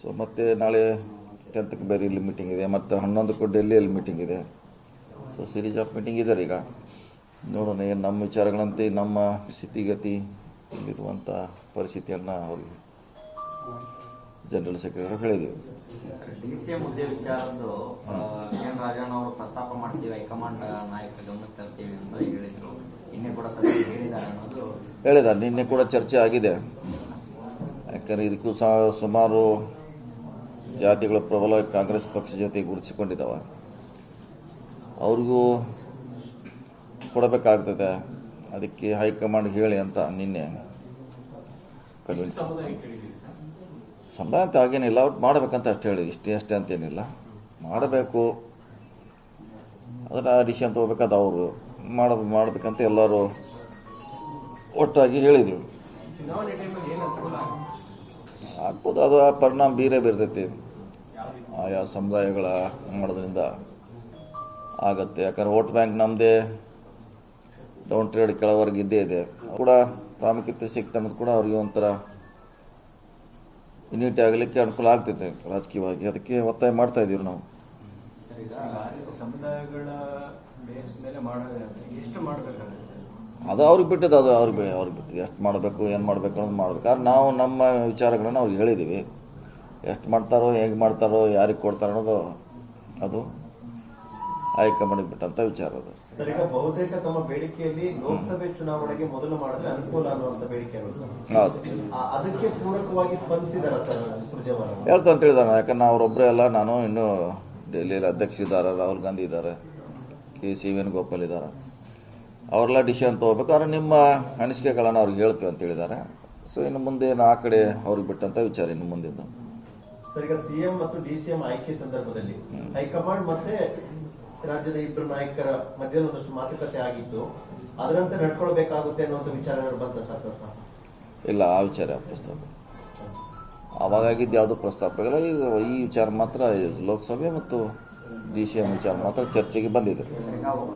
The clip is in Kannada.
ಸೊ ಮತ್ತೆ ನಾಳೆ ಟೆಂತ್ಗೆ ಬೇರೆ ಇಲ್ಲಿ ಮೀಟಿಂಗ್ ಇದೆ ಮತ್ತು ಹನ್ನೊಂದಕ್ಕೂ ಡೆಲ್ಲಿಯಲ್ಲಿ ಮೀಟಿಂಗ್ ಇದೆ. ಸೊ ಸೀರೀಸ್ ಆಫ್ ಮೀಟಿಂಗ್ ಇದ್ದಾರೆ ಈಗ. ನೋಡೋಣ ಏನು ನಮ್ಮ ವಿಚಾರಗಳಂತೆ ನಮ್ಮ ಸ್ಥಿತಿಗತಿ ಇರುವಂಥ ಪರಿಸ್ಥಿತಿಯನ್ನು ಅವ್ರಿಗೆ ಜನರಲ್ ಸೆಕ್ರೆಟರಿ ಹೇಳಿದ್ದೀವಿ ಡಿ ಸಿ ಎಂ ಹುದ್ದೆ ವಿಚಾರದ್ದು ಎನ್ ರಾಜಣ್ಣ ಅವರು ಪ್ರಸ್ತಾಪ ಮಾಡ್ತೀವಿ ಹೈಕಮಾಂಡ್ ನಾಯಕ ಗಮನಕ್ಕೆ ತರ್ತೀವಿ ಅಂತ ಹೇಳಿದ್ರು. ನಿನ್ನೆ ಕೂಡ ಸಭೆ ಹೇಳಿದ್ದಾರೆ ಅನ್ನೋದು ಹೇಳಿದ್ದಾರೆ ನಿನ್ನೆ ಕೂಡ ಚರ್ಚೆ ಆಗಿದೆ. ಯಾಕಂದ್ರೆ ಇದಕ್ಕೂ ಸುಮಾರು ಜಾತಿಗಳ ಪ್ರಬಲವಾಗಿ ಕಾಂಗ್ರೆಸ್ ಪಕ್ಷ ಜೊತೆ ಗುರುತಿಸಿಕೊಂಡಿದ್ದಾವೆ. ಅವ್ರಿಗೂ ಕೊಡಬೇಕಾಗ್ತದೆ. ಅದಕ್ಕೆ ಹೈಕಮಾಂಡ್ ಹೇಳಿ ಅಂತ ನಿನ್ನೆ ಕನ್ವಿನ್ಸ್ ಸಂಬಳ ಅಂತ ಆಗೇನಿಲ್ಲ ಒಟ್ಟು ಮಾಡಬೇಕಂತ ಅಷ್ಟು ಹೇಳಿ ಇಷ್ಟೇ ಅಷ್ಟೇ ಅಂತೇನಿಲ್ಲ. ಮಾಡಬೇಕು. ಅದನ್ನು ಡಿಸಿಷನ್ ತೊಗೋಬೇಕಾದ ಅವರು ಮಾಡ ಮಾಡಬೇಕಂತ ಎಲ್ಲರೂ ಒಟ್ಟಾಗಿ ಹೇಳಿದ್ರು. ಆಗ್ಬೋದು? ಅದು ಪರಿಣಾಮ ಬೀರೇ ಬೀರ್ತೈತಿ. ಆಯಾ ಸಮುದಾಯಗಳ ಮಾಡೋದ್ರಿಂದ ಆಗತ್ತೆ. ಯಾಕಂದ್ರೆ ವೋಟ್ ಬ್ಯಾಂಕ್ ನಮ್ಮದೇ ಡೌನ್ ಟ್ರೇಡ್ ಕೆಳವರೆಗೆ ಇದ್ದೇ ಇದೆ. ಕೂಡ ಪ್ರಾಮುಖ್ಯತೆ ಅನ್ನೋದು ಕೂಡ ಅವ್ರಿಗೆ ಒಂಥರ ಯುನಿಟಿ ಆಗಲಿಕ್ಕೆ ಅನುಕೂಲ ಆಗ್ತೈತೆ ರಾಜಕೀಯವಾಗಿ. ಅದಕ್ಕೆ ಒತ್ತಾಯ ಮಾಡ್ತಾ ಇದೀವಿ ನಾವು. ಅದು ಅವ್ರಿಗೆ ಬಿಟ್ಟಿದ್ದು ಅದು ಅವ್ರಿಗೆ ಅವ್ರಿಗೆ ಬಿಟ್ಟಿದ್ದು. ಎಷ್ಟು ಮಾಡಬೇಕು ಏನು ಮಾಡಬೇಕು ಅನ್ನೋದು ಮಾಡ್ಬೇಕಾದ್ರೆ ನಾವು ನಮ್ಮ ವಿಚಾರಗಳನ್ನು ಅವ್ರಿಗೆ ಹೇಳಿದ್ದೀವಿ. ಎಷ್ಟು ಮಾಡ್ತಾರೋ ಹೇಗೆ ಮಾಡ್ತಾರೋ ಯಾರಿಗೆ ಕೊಡ್ತಾರೋ ಅನ್ನೋದು ಅದು ಹೈಕಮಾಂಡ್ ಬಿಟ್ಟಂತ ವಿಚಾರ ಅದು. ಬಹುತೇಕ ತಮ್ಮ ಬೇಡಿಕೆಯಲ್ಲಿ ಲೋಕಸಭೆ ಚುನಾವಣೆಗೆ ಮೊದಲು ಮಾಡಿದ್ರೆ ಅನುಕೂಲ ಅನ್ನುವಂತ ಬೇಡಿಕೆ ಅದಕ್ಕೆ ಪೂರಕವಾಗಿ ಸ್ಪಂದಿಸಿದಾರ ಸರ್ ಸುರ್ಜೇವಾಲ ಅವರು? ಹೇಳ್ತಾ ಅಂತ ಹೇಳಿದಾರೆ. ಯಾಕಂದ್ರೆ ಅವರೊಬ್ಬರೇ ಅಲ್ಲ ನಾನು ಇನ್ನು ಡೆಲ್ಲಿಯಲ್ಲಿ ಅಧ್ಯಕ್ಷ ಇದ್ದಾರೆ ರಾಹುಲ್ ಗಾಂಧಿ ಇದ್ದಾರೆ ಕೆ ಸಿ ವೇಣುಗೋಪಾಲ್ ಇದ್ದಾರೆ. ಅವರೆಲ್ಲ ಡಿಸಿಷನ್ ತಗೋಬೇಕು. ಆದರೆ ನಿಮ್ಮ ಅನಿಸಿಕೆಗಳನ್ನು ಅವ್ರಿಗೆ ಹೇಳ್ತೀವಿ ಅಂತ ಹೇಳಿದ್ದಾರೆ ಸೊ ಇನ್ನು ಮುಂದೆ ಏನು ಆ ಕಡೆ ಅವ್ರಿಗೆ ಬಿಟ್ಟಂಥ ವಿಚಾರ ಇನ್ನು ಮುಂದಿದ್ದು. ಸರ್ ಈಗ ಸಿಎಂ ಮತ್ತು ಡಿಸಿಎಂ ಆಯ್ಕೆ ಸಂದರ್ಭದಲ್ಲಿ ಹೈಕಮಾಂಡ್ ಮತ್ತೆ ರಾಜ್ಯದ ಇಬ್ಬರು ನಾಯಕರ ಮಧ್ಯ ಒಂದಷ್ಟು ಮಾತುಕತೆ ಆಗಿದ್ದು ಅದರಂತೆ ನಡ್ಕೊಳ್ಬೇಕಾಗುತ್ತೆ ಅನ್ನುವಂತ ವಿಚಾರ ಬಂತ ಸರ್ ಪ್ರಸ್ತಾಪ? ಇಲ್ಲ ಆ ವಿಚಾರ ಪ್ರಸ್ತಾಪ. ಅವಾಗಿದ್ದು ಯಾವುದೂ ಪ್ರಸ್ತಾಪ ಇಲ್ಲ. ಈಗ ಈ ವಿಚಾರ ಮಾತ್ರ ಲೋಕಸಭೆ ಮತ್ತು ಡಿ ಸಿ ಎಂ ವಿಚಾರ ಮಾತ್ರ ಚರ್ಚೆಗೆ ಬಂದಿದೆ.